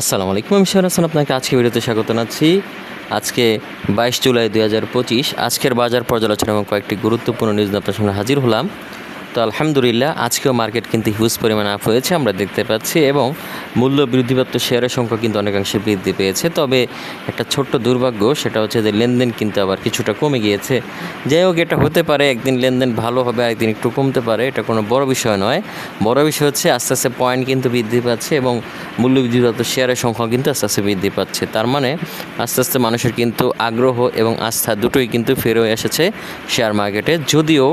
আসসালামু আলাইকুম, আমি শাহর হাসান আপনাকে আজকে ভিডিওতে স্বাগত জানাচ্ছি। আজকে বাইশ জুলাই দুই হাজার পঁচিশ, আজকের বাজার পর্যালোচনা এবং কয়েকটি গুরুত্বপূর্ণ নিউজ আপনার সামনে হাজির হলাম। তো আলহামদুলিল্লাহ, আজকেও মার্কেট কিন্তু হিউজ পরিমাণ আপ হয়েছে, আমরা দেখতে পাচ্ছি এবং মূল্য বৃদ্ধিপ্রাপ্ত শেয়ারের সংখ্যা কিন্তু অনেকাংশে বৃদ্ধি পেয়েছে। তবে একটা ছোট্ট দুর্ভাগ্য, সেটা হচ্ছে যে লেনদেন কিন্তু আবার কিছুটা কমে গিয়েছে। যাই হোক, এটা হতে পারে, একদিন লেনদেন ভালো হবে একদিন একটু কমতে পারে, এটা কোনো বড় বিষয় নয়। বড় বিষয় হচ্ছে, আস্তে আস্তে পয়েন্ট কিন্তু বৃদ্ধি পাচ্ছে এবং মূল্য বৃদ্ধিপ্রাপ্ত শেয়ারের সংখ্যা কিন্তু আস্তে আস্তে বৃদ্ধি পাচ্ছে। তার মানে আস্তে আস্তে মানুষের কিন্তু আগ্রহ এবং আস্থা দুটোই কিন্তু ফের এসেছে শেয়ার মার্কেটে যদিও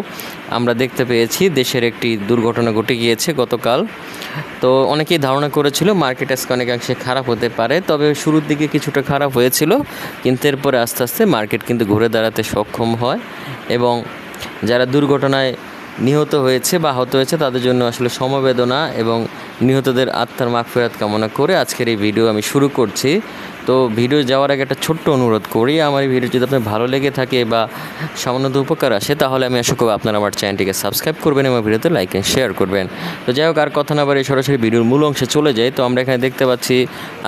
আমরা দেখতে পেয়েছি দেশের একটি দুর্ঘটনা ঘটে গিয়েছে গতকাল। তো অনেকেই ধারণা করেছিল মার্কেট আজকে অনেকাংশে খারাপ হতে পারে, তবে শুরুর দিকে কিছুটা খারাপ হয়েছিল, কিন্তু এরপরে আস্তে আস্তে মার্কেট কিন্তু ঘুরে দাঁড়াতে সক্ষম হয় এবং যারা দুর্ঘটনায় নিহত হয়েছে বা আহত হয়েছে তাদের জন্য আসলে সমবেদনা এবং নিহতদের আত্মার মাগফেরাত কামনা করে আজকের এই ভিডিও আমি শুরু করছি। তো ভিডিও যাওয়ার আগে একটা ছোট্ট অনুরোধ করি, আমার এই ভিডিও যদি আপনার ভালো লেগে থাকে বা সামান্য উপকার আসে, তাহলে আমি আশা করব আপনারা আমার চ্যানেলটিকে সাবস্ক্রাইব করবেন এবং ভিডিওতে লাইক অ্যান্ড শেয়ার করবেন। তো যাই হোক, আর কথা না বাড়ি সরাসরি ভিডিওর মূল অংশে চলে যাই। তো আমরা এখানে দেখতে পাচ্ছি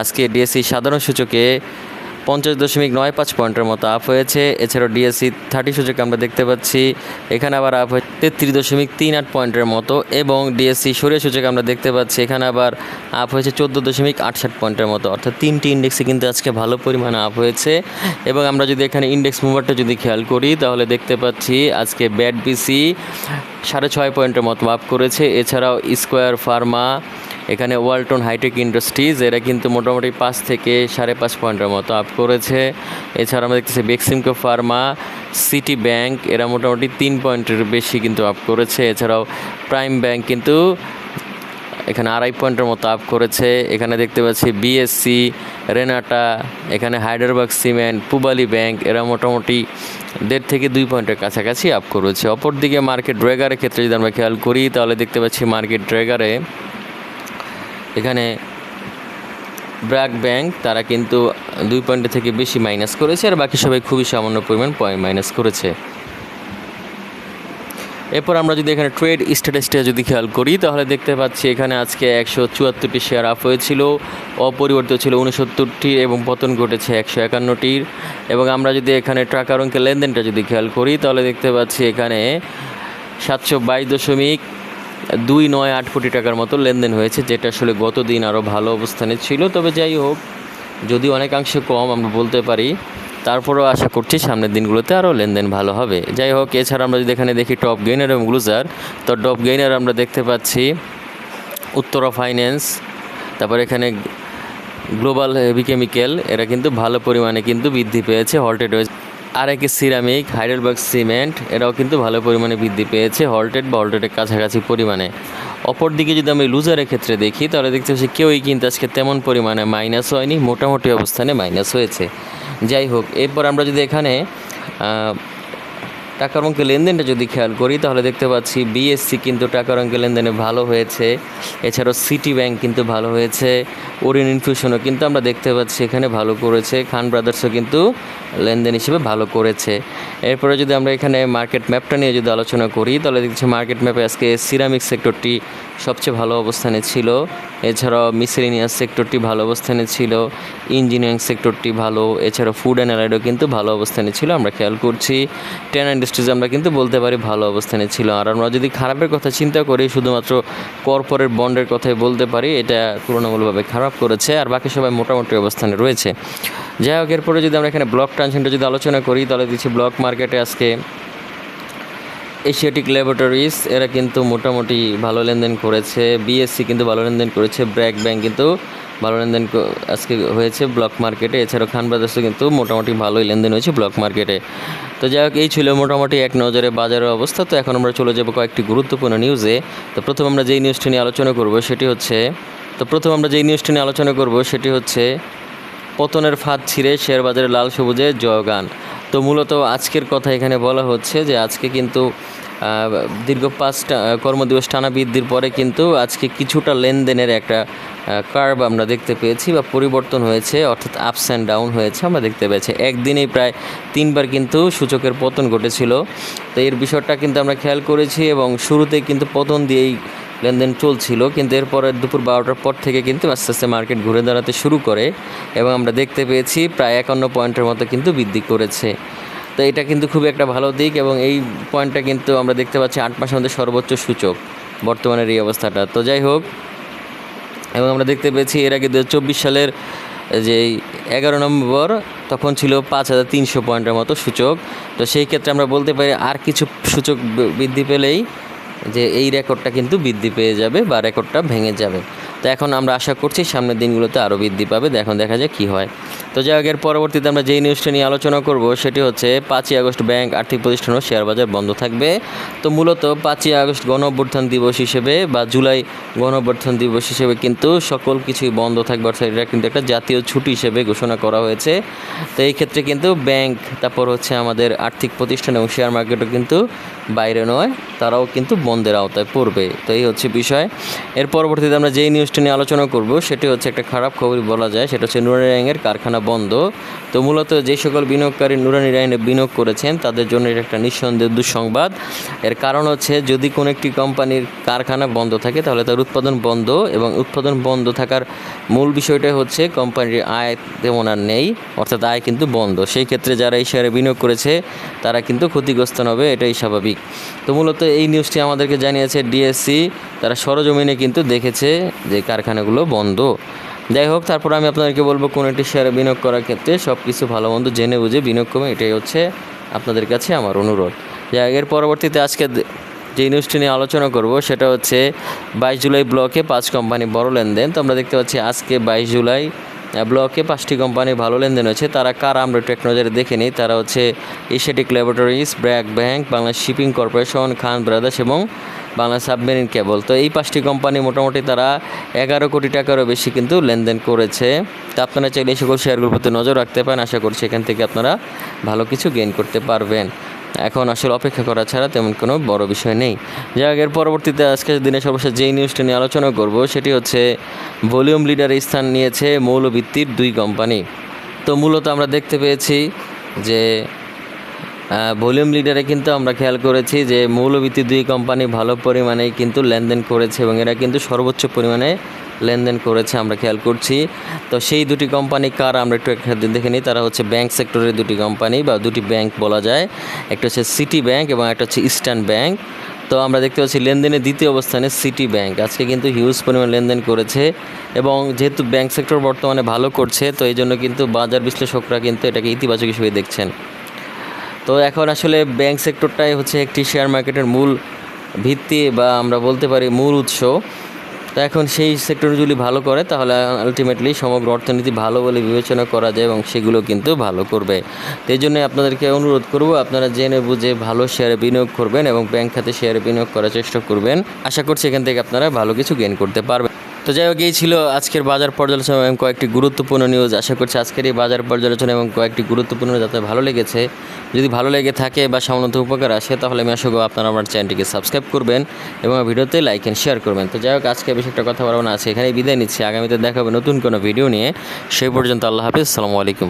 আজকে ডিএসসি সাধারণ সূচকে পঞ্চাশ দশমিক নয় পাঁচ পয়েন্টের মতো আপ হয়েছে। এছাড়াও ডিএসসি থার্টি সূচক আমরা দেখতে পাচ্ছি। এখানে আবার আপ হয়েছে তেত্রিশ দশমিক তিন আট পয়েন্টের মতো এবং ডিএসসি সরিয়ে সূচক আমরা দেখতে পাচ্ছি। এখানে আবার আপ হয়েছে চোদ্দ দশমিক আট আটষাট পয়েন্টের মতো। অর্থাৎ তিনটি ইন্ডেক্সে কিন্তু আজকে ভালো পরিমাণে আপ হয়েছে। এবং আমরা যদি এখানে ইন্ডেক্স মুভারটা যদি খেয়াল করি, তাহলে দেখতে পাচ্ছি আজকে ব্যাট বিসি সাড়ে ছয় পয়েন্টের মতো আপ করেছে। এছাড়াও স্কোয়ার ফার্মা এখানে ওয়ালটন হাইটেক ইন্ডাস্ট্রিজ, এরা কিন্তু মোটামুটি পাঁচ থেকে সাড়ে পাঁচ পয়েন্টের মতো আপ করেছে। এছাড়া আমরা দেখতেছি বেক্সিমকো ফার্মা সিটি ব্যাংক এরা মোটামুটি তিন পয়েন্টের বেশি কিন্তু আপ করেছে। এছাড়াও প্রাইম ব্যাংক কিন্তু এখানে আড়াই পয়েন্টের মতো আপ করেছে। এখানে দেখতে পাচ্ছি বিএসসি রেনাটা এখানে হায়দ্রাবাদ সিমেন্ট পুবালি ব্যাংক এরা মোটামুটি দেড় থেকে দুই পয়েন্টের কাছাকাছি আপ করেছে। অপরদিকে মার্কেট ড্রেগারের ক্ষেত্রে যদি আমরা খেয়াল করি, তাহলে দেখতে পাচ্ছি মার্কেট ড্রেগারে এখানে ব্র্যাক ব্যাংক, তারা কিন্তু দুই পয়েন্টের থেকে বেশি মাইনাস করেছে, আর বাকি সবাই খুবই সামান্য পরিমাণ পয়েন্ট মাইনাস করেছে। এরপর আমরা যদি এখানে ট্রেড স্ট্যাটাসটা যদি খেয়াল করি, তাহলে দেখতে পাচ্ছি এখানে আজকে একশো চুয়াত্তরটি শেয়ার আপ হয়েছিল, অপরিবর্তিত ছিল উনসত্তরটি এবং পতন ঘটেছে একশো একান্নটির। এবং আমরা যদি এখানে ট্রাকার অঙ্কের লেনদেনটা যদি খেয়াল করি, তাহলে দেখতে পাচ্ছি এখানে সাতশো বাইশ দশমিক দুই নয় আট কোটি টাকার মতো লেনদেন হয়েছে, যেটা আসলে গত দিন আরও ভালো অবস্থানে ছিল। তবে যাই হোক, যদি অনেকাংশে কম আমরা বলতে পারি, তারপরেও আশা করছি সামনের দিনগুলোতে আরও লেনদেন ভালো হবে। যাই হোক, এছাড়া আমরা যদি এখানে দেখি টপ গেইনার এবং গ্লুজার তো টপ গেইনার আমরা দেখতে পাচ্ছি উত্তরা ফাইন্যান্স, তারপর এখানে গ্লোবাল হেভি কেমিক্যাল, এরা কিন্তু ভালো পরিমাণে কিন্তু বৃদ্ধি পেয়েছে, হল্টেড হয়েছে আর একে সিরামিক হাইডেলবার্গ সিমেন্ট এরাও কিন্তু ভালো পরিমাণে বৃদ্ধি পেয়েছে, হল্টেড বা হল্টেডের কাছাকাছি পরিমাণে। অপরদিকে যদি আমি লুজারের ক্ষেত্রে দেখি, তাহলে দেখতে পাচ্ছি কেউই কিন্তু আজকে তেমন পরিমাণে মাইনাস হয়নি, মোটামুটি অবস্থানে মাইনাস হয়েছে। যাই হোক, এরপর আমরা যদি এখানে টাকার অঙ্কে লেনদেনটা যদি খেয়াল করি, তাহলে দেখতে পাচ্ছি বিএসসি কিন্তু টাকার অঙ্কে লেনদেনে ভালো হয়েছে। এছাড়াও সিটি ব্যাংক কিন্তু ভালো হয়েছে। ওরিন ইনফিউশনও কিন্তু আমরা দেখতে পাচ্ছি এখানে ভালো করেছে। খান ব্রাদার্সও কিন্তু লেনদেন হিসেবে ভালো করেছে। এরপরে যদি আমরা এখানে মার্কেট ম্যাপটা নিয়ে যদি আলোচনা করি, তাহলে দেখছি মার্কেট ম্যাপে আজকে সিরামিক সেক্টরটি সবচেয়ে ভালো অবস্থানে ছিল। এছাড়াও মিসেলিনিয়াস সেক্টরটি ভালো অবস্থানে ছিল। ইঞ্জিনিয়ারিং সেক্টরটি ভালো। এছাড়া ফুড অ্যান্ড অ্যালাইডও কিন্তু ভালো অবস্থানে ছিল, আমরা খেয়াল করছি। টেন ইন্ডাস্ট্রিজ আমরা কিন্তু বলতে পারি ভালো অবস্থানে ছিল। আর আমরা যদি খারাপের কথা চিন্তা করি, শুধুমাত্র কর্পোরেট বন্ডের কথাই বলতে পারি, এটা তুলনামূলকভাবে খারাপ করেছে। আর বাকি সবাই মোটামুটি অবস্থানে রয়েছে। যাই হোক, এরপরে যদি আমরা এখানে ব্লক ট্রানশনটা যদি আলোচনা করি, তাহলে দিচ্ছি ব্লক মার্কেটে আজকে এশিয়াটিক ল্যাবরেটরিজ এরা কিন্তু মোটামুটি ভালো লেনদেন করেছে। বিএসসি কিন্তু ভালো লেনদেন করেছে। ব্র্যাক ব্যাংক কিন্তু ভালো লেনদেন আজকে হয়েছে ব্লক মার্কেটে এছাড়াও খান ব্রাদার্সও কিন্তু মোটামুটি ভালোই লেনদেন হয়েছে ব্লক মার্কেটে তো যাই হোক, এই ছিল মোটামুটি এক নজরে বাজারের অবস্থা। তো এখন আমরা চলে যাব কয়েকটি গুরুত্বপূর্ণ নিউজে তো প্রথম আমরা যেই নিউজটি নিয়ে আলোচনা করব সেটি হচ্ছে তো প্রথম আমরা যেই নিউজটি নিয়ে আলোচনা করব সেটি হচ্ছে পতনের ফাঁদ ছিঁড়ে শেয়ার বাজারে লাল সবুজের জয়গান। তো মূলত আজকের কথা এখানে বলা হচ্ছে যে আজকে কিন্তু দীর্ঘ পাঁচটা কর্মদিবস টানা বৃদ্ধির পরে কিন্তু আজকে কিছুটা লেনদেনের একটা কার্ভ আমরা দেখতে পেয়েছি বা পরিবর্তন হয়েছে, অর্থাৎ আপস অ্যান্ড ডাউন হয়েছে আমরা দেখতে পেয়েছি। একদিনেই প্রায় তিনবার কিন্তু সূচকের পতন ঘটেছিল। তো এর বিষয়টা কিন্তু আমরা খেয়াল করেছি এবং শুরুতে কিন্তু পতন দিয়েই লেনদেন চলছিল, কিন্তু এরপরে দুপুর বারোটার পর থেকে কিন্তু আস্তে আস্তে মার্কেট ঘুরে দাঁড়াতে শুরু করে এবং আমরা দেখতে পেয়েছি প্রায় একান্ন পয়েন্টের মতো কিন্তু বৃদ্ধি করেছে। তো এটা কিন্তু খুবই একটা ভালো দিক এবং এই পয়েন্টটা কিন্তু আমরা দেখতে পাচ্ছি আট মাসের মধ্যে সর্বোচ্চ সূচক বর্তমানের এই অবস্থাটা। তো যাই হোক, এবং আমরা দেখতে পেয়েছি এর আগে দু সালের যে এগারো নম্বর, তখন ছিল পাঁচ হাজার তিনশো পয়েন্টের মতো সূচক। তো সেই ক্ষেত্রে আমরা বলতে পারি আর কিছু সূচক বৃদ্ধি পেলেই যে এই রেকর্ডটা কিন্তু বৃদ্ধি পেয়ে যাবে বা রেকর্ডটা ভেঙে যাবে। তো এখন আমরা আশা করছি সামনের দিনগুলোতে আরও বৃদ্ধি পাবে। এখন দেখা যায় কী হয়। তো যাই হোক, এর পরবর্তীতে আমরা যেই নিউজটা নিয়ে আলোচনা করব, সেটি হচ্ছে পাঁচই আগস্ট ব্যাংক আর্থিক প্রতিষ্ঠান ও শেয়ার বাজার বন্ধ থাকবে। তো মূলত পাঁচই আগস্ট গণ অভ্যুত্থান দিবস হিসেবে বা জুলাই গণ অভ্যুত্থান দিবস হিসেবে কিন্তু সকল কিছুই বন্ধ থাকবে। অর্থাৎ এটা কিন্তু একটা জাতীয় ছুটি হিসেবে ঘোষণা করা হয়েছে। তো এই ক্ষেত্রে কিন্তু ব্যাংক, তারপর হচ্ছে আমাদের আর্থিক প্রতিষ্ঠান এবং শেয়ার মার্কেটও কিন্তু বাইরে নয়। তারাও কিন্তু বন্ধের আওতায় পড়বে। তো এই হচ্ছে বিষয়। এর পরবর্তীতে আমরা যেই নিউজটা নিয়ে আলোচনা করব, সেটি হচ্ছে একটা খারাপ খবরই বলা যায়, সেটা হচ্ছে নুরানি রাইনের কারখানা বন্ধ। তো মূলত যে সকল বিনিয়োগকারী নুরানি রাইনে বিনিয়োগ করেছেন, তাদের জন্য এটা একটা নিঃসন্দেহ দুঃসংবাদ। এর কারণ হচ্ছে, যদি কোনো একটি কোম্পানির কারখানা বন্ধ থাকে, তাহলে তার উৎপাদন বন্ধ এবং উৎপাদন বন্ধ থাকার মূল বিষয়টা হচ্ছে, কোম্পানির আয় তেমন আর নেই, অর্থাৎ আয় কিন্তু বন্ধ। সেই ক্ষেত্রে যারা এই শেয়ারে বিনিয়োগ করেছে, তারা কিন্তু ক্ষতিগ্রস্ত হবে এটাই স্বাভাবিক। তো মূলত এই নিউজটি আমাদেরকে জানিয়েছে ডিএসসি তারা সরজমিনে কিন্তু দেখেছে যে কারখানাগুলো বন্ধ। যাই হোক, তারপর আমি আপনাদেরকে বলব কোন একটি শেয়ারে বিনিয়োগ করার ক্ষেত্রে সব কিছু ভালো মন্দ জেনে বুঝে বিনিয়োগ করবে এটাই হচ্ছে আপনাদের কাছে আমার অনুরোধ। যাই এর পরবর্তীতে আজকে যে নিউজটি নিয়ে আলোচনা করব, সেটা হচ্ছে বাইশ জুলাই ব্লকে পাঁচ কোম্পানি বড় লেনদেন। তো আমরা দেখতে পাচ্ছি আজকে বাইশ জুলাই ব্লকে পাঁচটি কোম্পানি ভালো লেনদেন হয়েছে। তারা কার আমরা একটু এক নজরে দেখে নিই। তারা হচ্ছে Asiatic laboratories BRAC bank Bangladesh shipping corporation Khan brothers এবং বাংলা সাবমেরিন কেবল তো এই পাঁচটি কোম্পানি মোটামুটি তারা এগারো কোটি টাকারও বেশি কিন্তু লেনদেন করেছে। তো আপনারা চাইলে এই সকল শেয়ারগুলোর প্রতি নজর রাখতে পারেন। আশা করছি এখান থেকে আপনারা ভালো কিছু গেইন করতে পারবেন। এখন আসলে অপেক্ষা করা ছাড়া তেমন কোনো বড় বিষয় নেই। যাই এর পরবর্তীতে আজকের দিনে সর্বশেষ যেই নিউজটা নিয়ে আলোচনা করব, সেটি হচ্ছে ভলিউম লিডারে স্থান নিয়েছে মৌলভিত্তির দুই কোম্পানি তো মূলত আমরা দেখতে পেয়েছি যে ভলিউম লিডারে কিন্তু আমরা খেয়াল করেছি যে মৌলভিত্তির দুই কোম্পানি ভালো পরিমাণেই কিন্তু লেনদেন করেছে এবং এরা কিন্তু সর্বোচ্চ পরিমাণে লেনদেন করেছে, আমরা খেয়াল করছি। তো সেই দুটি কোম্পানি কার, আমরা একটু একসাথে দেখে নিই। তারা হচ্ছে ব্যাংক সেক্টরের দুটি কোম্পানি বা দুটি ব্যাংক বলা যায়। একটা হচ্ছে সিটি ব্যাংক এবং একটা হচ্ছে ইস্টার্ন ব্যাংক। তো আমরা দেখতে পাচ্ছি লেনদেনের দ্বিতীয় অবস্থানে সিটি ব্যাংক। আজকে কিন্তু হিউজ পরিমাণ লেনদেন করেছে এবং যেহেতু ব্যাংক সেক্টর বর্তমানে ভালো করছে, তো এই জন্য কিন্তু বাজার বিশ্লেষকরা কিন্তু এটাকে ইতিবাচক হিসেবে দেখছেন। তো এখন আসলে ব্যাংক সেক্টরটাই হচ্ছে একটি শেয়ার মার্কেটের মূল ভিত্তি বা আমরা বলতে পারি মূল উৎস। তো এখন সেই সেক্টর যদি ভালো করে, তাহলে আলটিমেটলি সমগ্র অর্থনীতি ভালো বলে বিবেচনা করা যায় এবং সেগুলো কিন্তু ভালো করবে। এই জন্য আপনাদেরকে অনুরোধ করব, আপনারা জেনে বুঝে ভালো শেয়ারে বিনিয়োগ করবেন এবং ব্যাংক খাতে শেয়ারে বিনিয়োগ করার চেষ্টা করবেন। আশা করছি এখান থেকে আপনারা ভালো কিছু গেন করতে পারবেন। তো যাই হোক, এই ছিল আজকের বাজার পর্যালোচনা এবং কয়েকটি গুরুত্বপূর্ণ নিউজ আশা করছি আজকের এই বাজার পর্যালোচনা এবং কয়েকটি গুরুত্বপূর্ণ যাতে ভালো লেগেছে। যদি ভালো লেগে থাকে বা সামান্য উপকার আসে, তাহলে আমি আশা করব আপনারা আমার চ্যানেলটিকে সাবস্ক্রাইব করবেন এবং ভিডিওতে লাইক অ্যান্ড শেয়ার করবেন। তো যাই হোক, আজকে বেশ একটা কথা বলব না। আছে এখানেই বিদায় নিচ্ছি। আগামীতে দেখাবে নতুন কোনো ভিডিও নিয়ে। সেই পর্যন্ত আল্লাহ হাফিজ। সালামু আলাইকুম।